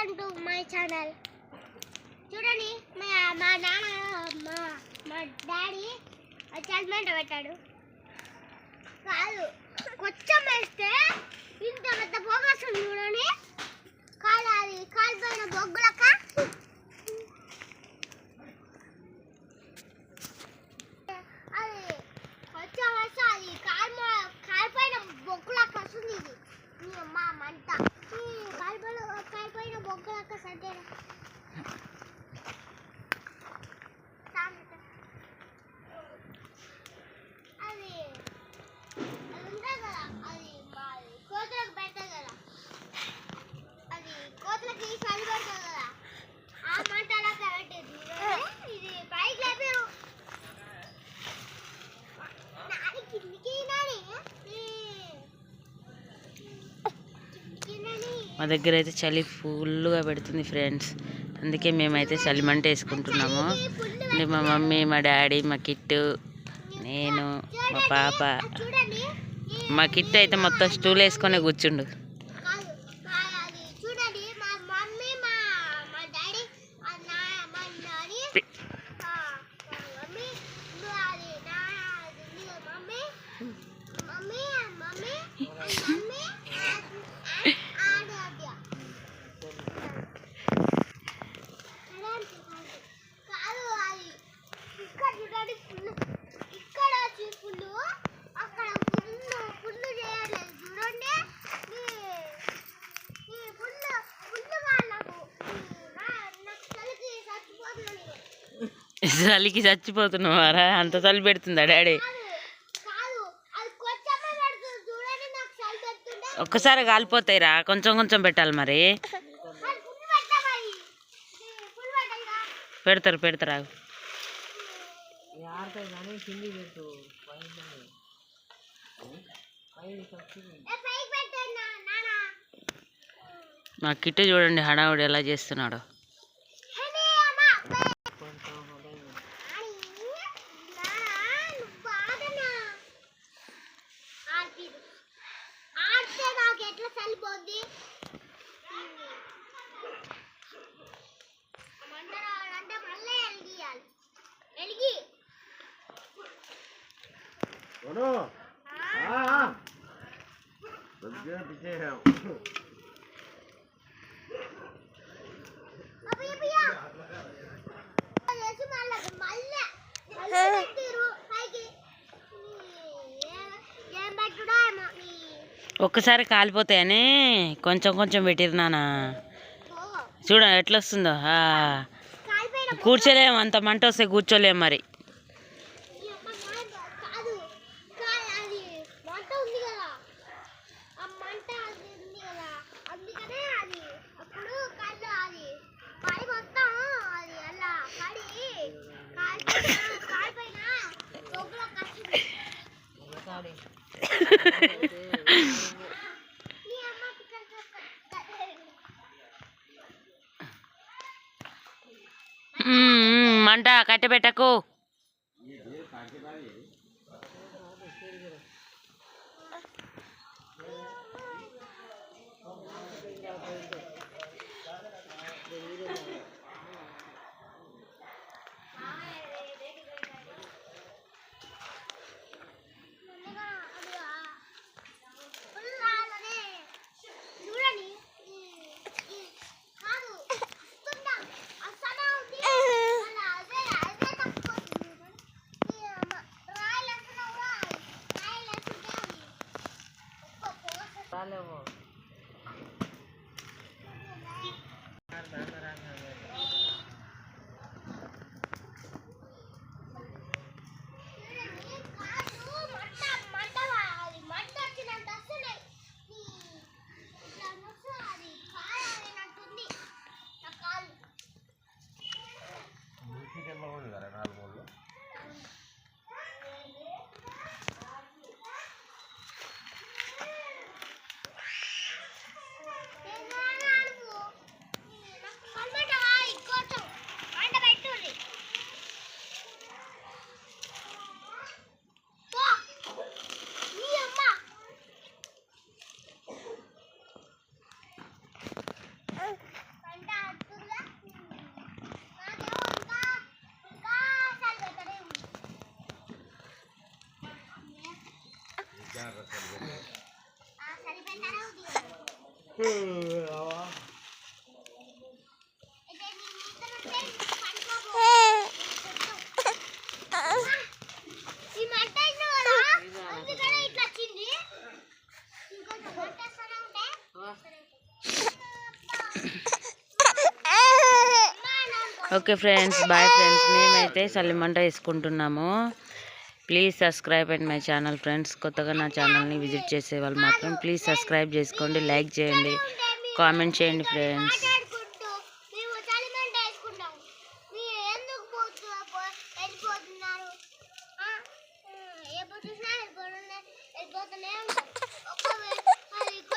Subscribe to my channel చూడండి మా మా నాన్న మా మా డాడీ అచీవ్మెంట్ పెట్టాడు. కాదు. మా దగ్గర అయితే చలి ఫుల్గా పెడుతుంది ఫ్రెండ్స్ అందుకే మేమైతే చలి మంట వేసుకుంటున్నాము. అంటే మా మమ్మీ మా డాడీ మా కిట్టు నేను మా పాప. మా కిట్ అయితే మొత్తం స్టూల్ వేసుకొని కూర్చుండు. చలికి చచ్చిపోతున్నావారా అంత చలి పెడుతుందా డాడీ? ఒక్కసారి కాలిపోతాయిరా. కొంచెం కొంచెం పెట్టాలి మరి. పెడతారు పెడతారా మా కిట్టు చూడండి హడావుడు ఎలా చేస్తున్నాడు. ఎట్లా చల్లిపోద్ది? మంట రావాలంటే మళ్ళీ వెలిగియాలి వెలిగి పిచ్చేసాం ఒక్కసారి కాలిపోతాయనే కొంచెం కొంచెం పెట్టిరున్నానా చూడ ఎట్లా వస్తుందో కూర్చోలేము అంత మంట వస్తే కూర్చోలేము మరి. మంట కట్టబెట్టకు ఓకే ఫ్రెండ్స్ బాయ్ ఫ్రెండ్స్ మేమైతే సల్లిమంట వేసుకుంటున్నాము. Please subscribe and my channel friends కొత్తగా నా ఛానల్ని విజిట్ చేసే వాళ్ళు మాత్రం ప్లీజ్ సబ్స్క్రైబ్ చేసుకోండి లైక్ చేయండి కామెంట్ చేయండి ఫ్రెండ్స్ ఎప్పుడు చూసినా